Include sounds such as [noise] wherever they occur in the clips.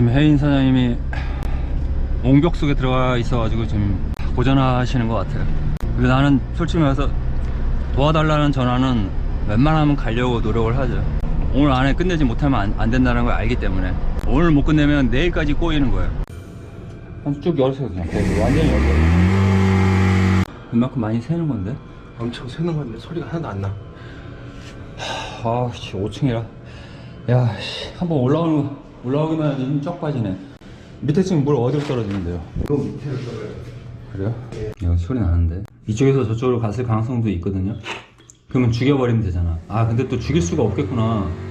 지금 혜인 사장님이 옹벽 속에 들어가 있어가지고 지금 고전하시는 것 같아요. 그리고 나는 솔직히 말해서 도와달라는 전화는 웬만하면 가려고 노력을 하죠. 오늘 안에 끝내지 못하면 안, 안 된다는 걸 알기 때문에 오늘 못 끝내면 내일까지 꼬이는 거예요. 쭉 열어서 그냥 완전히 열어. 이만큼 많이 새는 건데? 엄청 새는 건데 소리가 하나도 안 나. 아, 씨, 5층이라. 야, 씨, 한번 올라오는 거, 올라오기만 해도 힘쩍 빠지네. 밑에 지금 물 어디로 떨어지는데요? 요 밑에를 떨어요. 그래요? 여기 소리 나는데. 이쪽에서 저쪽으로 갔을 가능성도 있거든요. 그러면 죽여버리면 되잖아. 아, 근데 또 죽일 수가 없겠구나.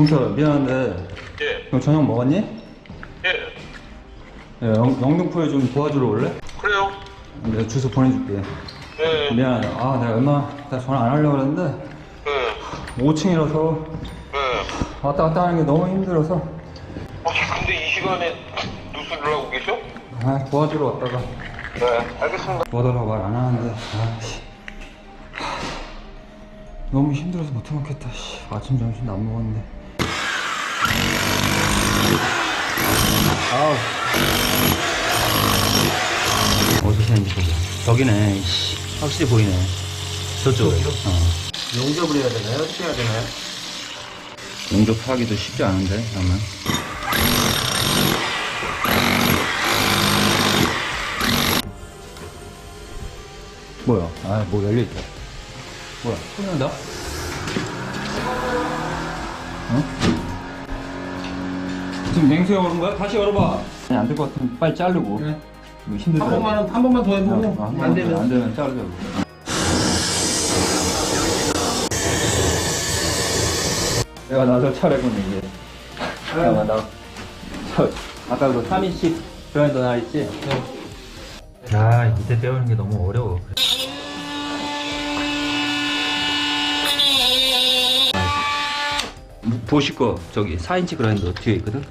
경찰, 미안한데. 예, 형 저녁 먹었니? 예. 예, 영, 영등포에 좀 도와주러 올래? 그래요. 내가 주소 보내줄게. 예, 미안하다. 아, 내가 얼마, 나 전화 안 하려고 그랬는데, 예, 5층이라서 예. 왔다 갔다 하는 게 너무 힘들어서, 어, 근데 이 시간에 뉴스를 하고 계셔? 아, 도와주러 왔다가, 네, 알겠습니다. 도와달라고 말 안 하는데, 아씨. 너무 힘들어서 못 해먹겠다, 씨. 아침, 점심도 안 먹었는데. 아우. 어디서 새는지 보자. 저기네, 씨. 확실히 보이네. 저쪽에. 어. 용접을 해야 되나요? 어떻게 해야 되나요? 용접하기도 쉽지 않은데, 그러면. 뭐야? 아, 뭐 열려있다. 뭐야? 소리 난다? 어? 지금 냉수에 오는 거야? 다시 열어봐. 안 될 것 같으면 빨리 자르고. 그래. 이거 힘들더라고. 한 번만, 한 번만 더 해보고, 어, 한안 더, 안 되면. 되면 자르자고. 내가 나서 차례군 이게. 내가 나. 저, 아까 그 3인씩 그라인더 나 있지? 야, 밑에 떼우는 게 너무 어려워. 보실 거 저기 4인치 그라인더 뒤에 있거든?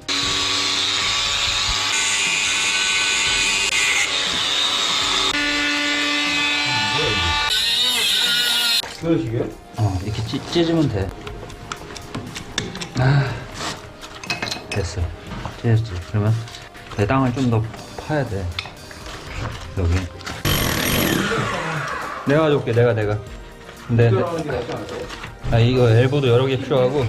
그러시게요? 어, 이렇게 찢, 찢으면 돼. 아, 됐어. 찢었지. 그러면 배당을 좀 더 파야 돼. 여기. 내가 가져올게, 내가, 내가. 근데, 근데-? 아, 이거 엘보도 여러 개 필요하고.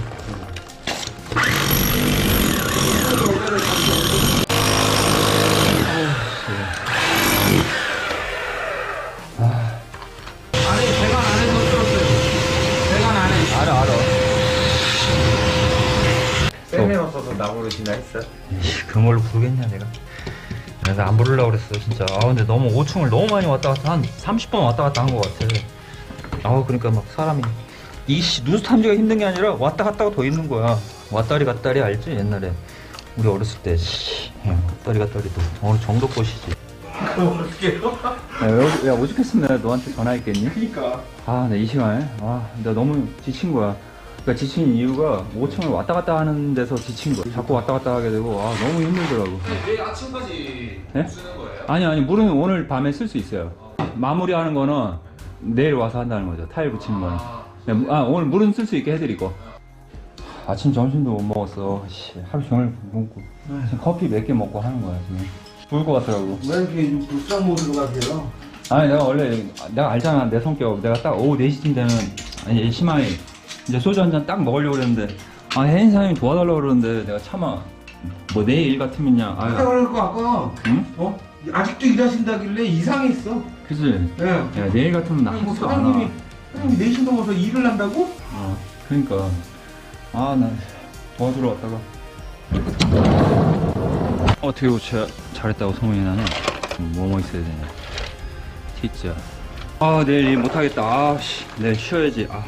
부르시나 했어. 이씨, 그걸로 부르겠냐, 내가. 내가 안 부르려고 그랬어, 진짜. 아, 근데 너무 5층을 너무 많이 왔다 갔다, 한 30번 왔다 갔다 한 것 같아. 아, 그러니까 막 사람이. 이씨, 누수 탐지가 힘든 게 아니라 왔다 갔다가 더 힘든 거야. 왔다리 갔다리 알지, 옛날에. 우리 어렸을 때, 씨. 야, 왔다리 갔다리도 어느 정도 꽃이지. 그럼 어떻게 해요? 야, 야, 오죽했으면 내가 너한테 전화했겠니? 그니까. 아, 나 이 시간에. 아, 나 너무 지친 거야. 그러니까 지친 이유가 5층을 왔다 갔다 하는 데서 지친 거야. 자꾸 왔다 갔다 하게 되고, 아, 너무 힘들더라고. 내일 아침까지 네? 쓰는 거예요? 아니 아니 물은 오늘 밤에 쓸 수 있어요. 마무리하는 거는 내일 와서 한다는 거죠. 타일 붙이는 거는. 네, 아 오늘 물은 쓸 수 있게 해드리고. 아침 점심도 못 먹었어. 씨, 하루 종일 먹고 지금 커피 몇 개 먹고 하는 거야 지금. 죽을 것 같더라고. 왜 이렇게 불쌍 모드로 가세요? 아니 내가 원래 내가 알잖아 내 성격. 내가 딱 오후 4시쯤 되면 아니 심하게 이제 소주 한 잔 딱 먹으려고 그랬는데 아 혜인 사장님이 도와달라고 그러는데 내가 참아. 뭐 내일 일 같으면야 아유 그럴 거 아까 응? 어? 아직도 일하신다길래 이상했어. 그지? 예. 야 내일 같으면 나 아니, 뭐. 사장님이 사장님 4시 넘어서 일을 한다고? 어, 그러니까 아 나 도와주러 왔다가 어떻게 고쳐 잘했다고 소문이 나네 뭐뭐 있어야 되냐 진짜 아 내일 일 못하겠다 아씨 내일 쉬어야지 아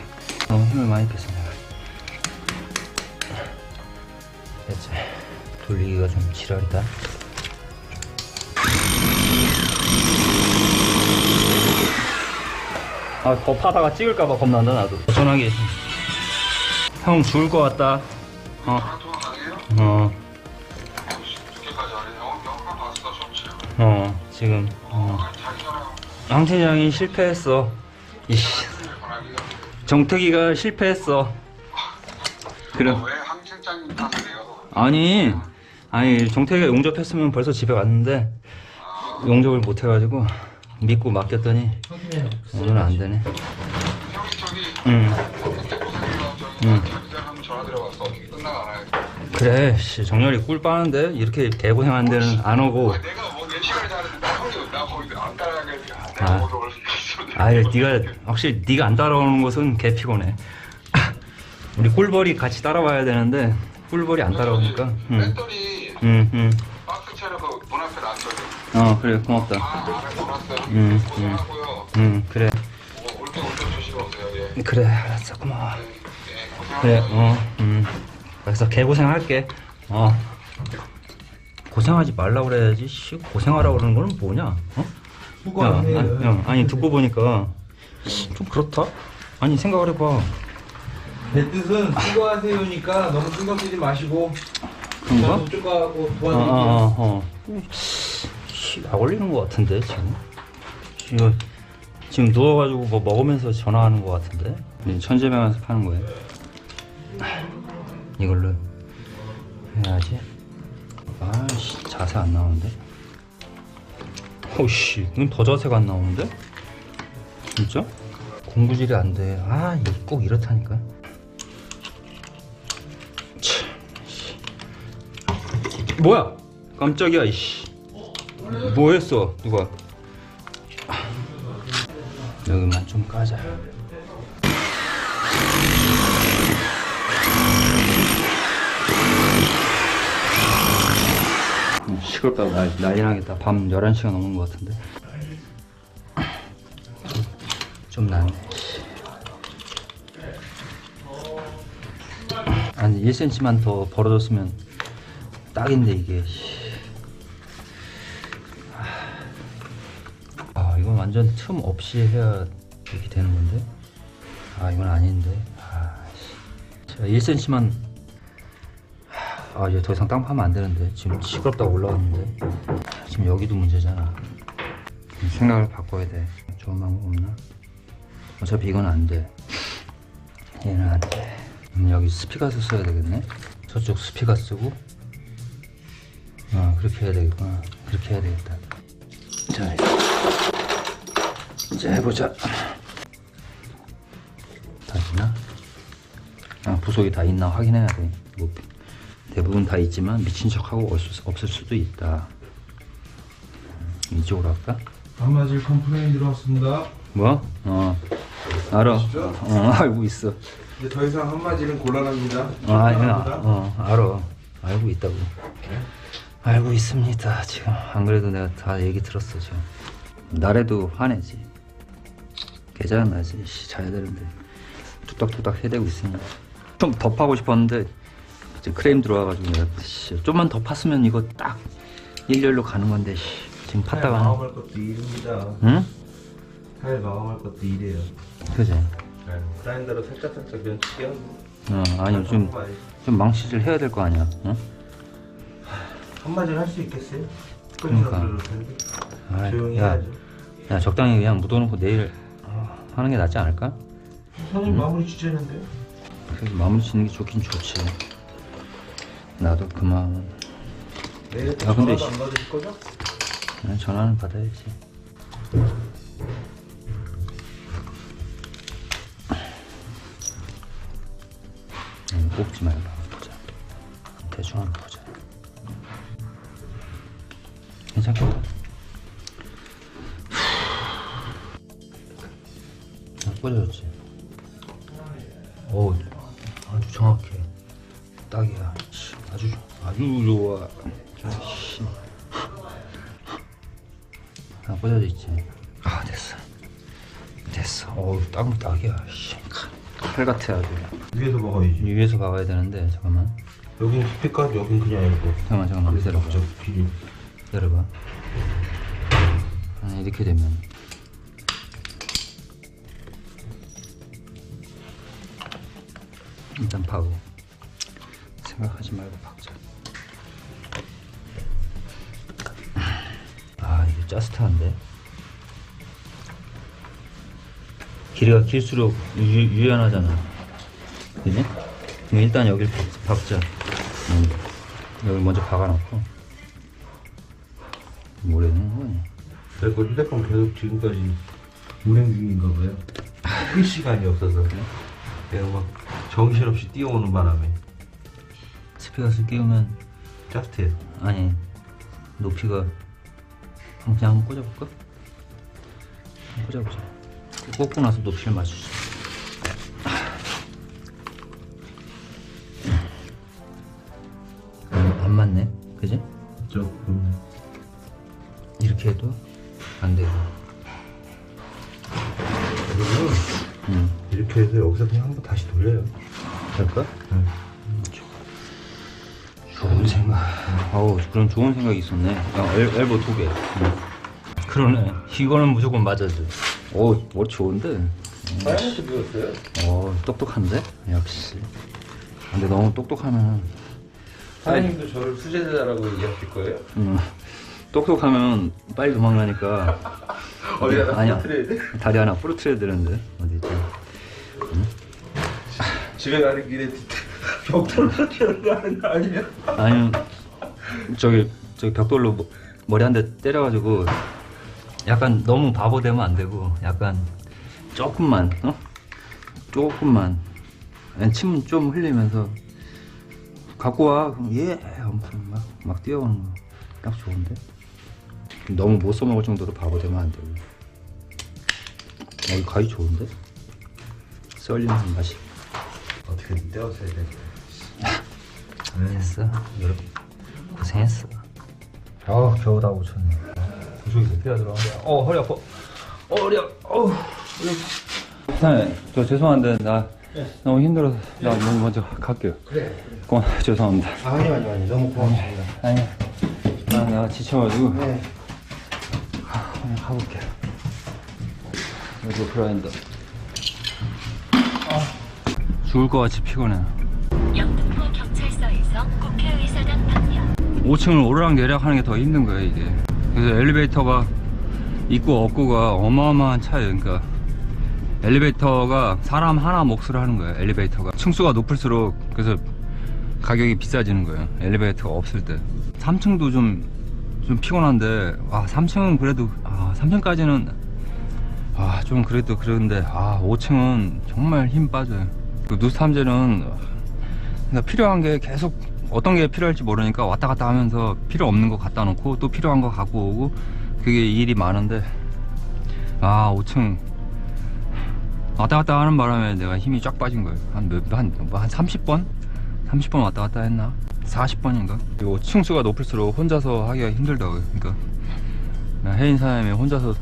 너무 힘을 많이 뺐어 내가 됐지. 돌리기가 좀 지랄이다. 아, 더 파다가 찍을까봐 겁난다, 나도. 전화기. 형 죽을 것 같다. 어. 어. 어, 지금. 어. 황팀장이 실패했어. 이씨. 정태기가 실패했어. 그래. 왜 항실장님 탓이에요? 아니, 아니 정태기가 용접했으면 벌써 집에 왔는데 용접을 못 해가지고 믿고 맡겼더니 오늘은 안 되네. 형이 저기 응, 그때 고생해서 저기 응. 한번 전화 드려봤어. 안? 그래. 씨, 정렬이 꿀 빠는데 이렇게 개고생한 데는 안 오고. 아, 내가 뭐 4시간을 자는데 형이 나 거기 안 따라가게 아. 내가 올수 있어. 아유, 네가 확실히 네가 안 따라오는 것은 개 피곤해. [laughs] 우리 꿀벌이 같이 따라와야 되는데 꿀벌이 안 따라오니까. 응, 배터리 응, 응. 박스 앞에 놨어요. 어, 그래, 고맙다. 아, 안에 넣어놨어요. 응, 고생하고요. 응, 그래, 뭐 올때 올 때 조심하세요. 예. 그래, 알았어, 고마워. 예, 고생하세요. 그래, 어, 음. 그래서 개 고생할게. 어. 고생하지 말라 그래야지. 씨, 고생하라 그러는 거는 뭐냐? 어? 야, 아니, 야, 아니 듣고 보니까 좀 그렇다. 아니 생각을 해봐. 내 뜻은 수고하세요니까 너무 신경 쓰지 마시고 그런가? 쪼가고 어, 도와드릴게요. 어, 어, 어. 씨, 약 올리는 것 같은데 지금. 지금 지금 누워가지고 뭐 먹으면서 전화하는 것 같은데. 천재명에서 파는 거예요. 이걸로 해야지. 아씨 자세 안 나오는데. 오씨, 이건 더 자세가 안 나오는데? 진짜? 공구질이 안 돼. 아, 이꼭 이렇다니까. 참, 씨. 뭐야? 깜짝이야, 이씨. 뭐 했어, 누가? 여기만 좀 까자. 음, 시끄럽다고 난- 난리 나겠다. 밤 11시가 넘은 것 같은데. 좀, 좀 낫네. 씨. 아니 1cm만 더 벌어졌으면 딱인데 이게. 씨. 아 이건 완전 틈 없이 해야 이렇게 되는 건데. 아 이건 아닌데. 아, 씨. 제가 1cm만 아 이제 더 이상 땅 파면 안 되는데. 지금 시끄럽다고 올라왔는데. 지금 여기도 문제잖아. 생각을 바꿔야 돼. 좋은 방법 없나? 어차피 이건 안돼. 얘는 안돼. 그럼 여기 스피커스 써야 되겠네. 저쪽 스피커 쓰고. 아 그렇게 해야 되겠구나. 그렇게 해야 되겠다. 자 이제 해보자. 다 있나? 아, 부속이 다 있나 확인해야 돼. 뭐, 대부분 다 있지만 미친 척하고 없을, 수- 수도 있다. 음, 이쪽으로 할까? 반바지 컴플레인 들어왔습니다. 뭐? 어, 알아. 어, [laughs] 알고 있어. 이제 더 이상 한마디는 곤란합니다. 어, 아니, 곤란합니다. 어, 알아. 알고 있다고. 알고 있습니다. 지금 안 그래도 내가 다 얘기 들었어 지금. 나래도 화내지. 계좌는 나지. 씨, 자야 되는데 뚝딱뚝딱 해대고 있으니 좀더 파고 싶었는데 이제 크레임 들어와가지고 내가 씨, 좀만 더 팠으면 이거 딱 일렬로 가는 건데 씨, 지금 팠다가 마감할 것도 일입니다. 응? 타일 마감할 것도 일이에요. 그지? 네. 그라인더로 살짝 살짝 면치게 하고 어, 아니 좀, 좀 망치질 해야 될 거 아니야. 응? 한마디를 할수 있겠어요? 그러니까. 텐데. 아이, 조용히 야, 해야죠. 야 적당히 그냥 묻어놓고 내일 어, 하는 게 낫지 않을까? 선생님 마무리 지쳤는데 마무리 짓는 게 좋긴 좋지. 나도 그 마음은 내일 또 아, 근데 전화도 안 받으실 거죠? 그냥 전화는 받아야지. 음, 뽑지 말고 보자. 대충 한번 보자. 괜찮겠다. 아, 꽂아졌지. 오, 아주 정확해. 딱이야. 꽂아져 있지. 아, 됐어. 됐어. 어우, 딱, 딱이야. 씨. 칼 같아 아주 위에서 먹어야지. 위에서 박아야 되는데 잠깐만 여긴 스피커, 여긴 그냥 이거. 잠깐만 잠깐만 기다려봐. 기다려봐 아, 이렇게 되면 일단 파고 생각하지 말고 박자 짜스타한데 길이가 길수록 유, 유연하잖아 그지? 그럼 일단 여길 박- 박자 음. 여기 먼저 박아놓고 뭐라는 거냐 내가 휴대폰 계속 지금까지 운행 중인가 봐요. 끌 시간이 없어서. 내가 막 정신없이 뛰어오는 바람에. 스피커를 끼우면 짜스트해. 아니 높이가 그냥 한번 꽂아볼까? 꽂아보자 꽂고 나서 높이를 맞추자 음, 안 맞네 그지? 조금. 이렇게 해도 안 되고 그러면 음. 이렇게 해서 여기서 그냥 한번 다시 돌려요. 될까? 응. 생각. 어우, 그런 좋은 생각이 있었네. 야, 엘, 엘보 두 개. 그러네. 이거는 무조건 맞아줘. 오, 뭐 좋은데? 사이언스 배웠어요? 어, 똑똑한데? 역시. 근데 너무 똑똑하면, 사장님도 저를 수제자라고 얘기하실 거예요? 음, 똑똑하면 빨리 도망가니까. [laughs] 어디다 아니야. 터뜨려야 돼? 다리 하나 부러뜨려야 되는데. 어디 있지? 집에 가는 길에 벽돌로 튀어나가는 거 아니야? 아니면, 저기, 저기 벽돌로 뭐- 머리 한 대 때려가지고, 약간 너무 바보 되면 안 되고, 약간 조금만, 어? 조금만. 침좀 흘리면서, 갖고 와. 그럼 예! 엄청 막, 막 뛰어오는 거. 딱 좋은데? 너무 못 써먹을 정도로 바보 되면 안 되고. 어, 이 가위 좋은데? 썰리는 맛이. 어떻게든 떼었어야 돼. 여러분, 고생했어. 아, 겨우 다 오쳤네. 구석에서 피가 들어가는데, 어, 허리 아파. 어, 허리 아파. 어, 허리 아파. 사장님, 저 죄송한데, 나 너무 힘들어서, 나 너무 먼저 갈게요. 그래. 고마, [laughs] 죄송합니다. 아니 아니 아니 너무 고맙습니다. 아니, 나, 나 지쳐가지고, 네. 아, 그냥 가볼게요. 이거 브라인더. 죽을 것 같이 피곤해. 영등포 경찰서에서 국회의사당 방면 5층을 오르락 내리락 하는 게 더 힘든 거예요 이게. 그래서 엘리베이터가 있고 없고가 어마어마한 차이에요 그러니까. 엘리베이터가 사람 하나 몫을 하는 거예요 엘리베이터가. 층수가 높을수록 그래서 가격이 비싸지는 거예요 엘리베이터가 없을 때. 3층도 좀, 좀 피곤한데 와 3층은 그래도 아 3층까지는 아 좀 그래도 그런데 아 5층은 정말 힘 빠져요. 그 누스탐제는 그러니까 필요한 게 계속 어떤 게 필요할지 모르니까 왔다 갔다 하면서 필요 없는 거 갖다 놓고 또 필요한 거 갖고 오고 그게 일이 많은데 아 5층 왔다 갔다 하는 바람에 내가 힘이 쫙 빠진 거예요 한 몇, 한, 뭐한 30번? 30번 왔다 갔다 했나? 40번인가? 그리고 층수가 높을수록 혼자서 하기가 힘들다고요 그러니까 혜인 사장님이 혼자서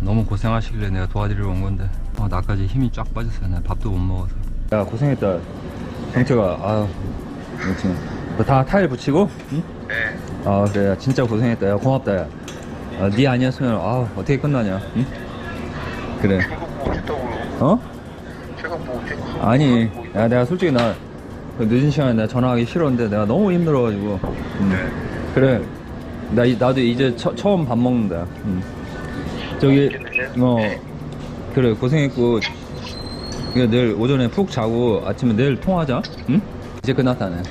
너무 고생하시길래 내가 도와드리러 온 건데 아, 나까지 힘이 쫙 빠졌어요. 내가 밥도 못 먹어서. 야 고생했다. 경태가 아유 다 타일 붙이고? 응? 네. 아 그래. 야, 진짜 고생했다. 야 고맙다 야. 아, 네 아니었으면 아 어떻게 끝나냐? 응? 그래. 싶다고. 어? 싶 아니 야 내가 솔직히 나그 늦은 시간에 내가 전화하기 싫었는데 내가 너무 힘들어가지고. 음. 그래. 나, 이- 나도 이제 처, 처음 밥 먹는다. 음. 저기 어 그래 고생했고. 이거 내일 오전에 푹 자고 아침에 내일 통화하자. 응? 이제 끝났다네.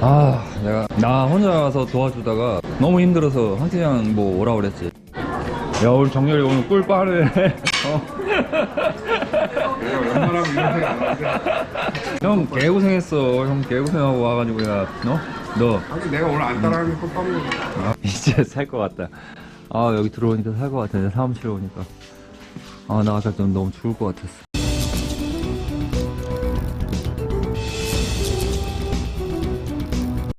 아 내가 나 혼자 가서 도와주다가 너무 힘들어서 황태장 뭐 오라 그랬지. 야 우리 정렬이 오늘 꿀 빠르네. [laughs] 어. 형 개고생했어. 형 개고생하고 와가지고 야 너? 너? 아니 내가 오늘 안 따라하는 건 빵. 아, [laughs] 이제 살 것 같다. 아 여기 들어오니까 살 것 같아. 내 사무실에 오니까 아 나 아까 좀 너무 죽을 것 같았어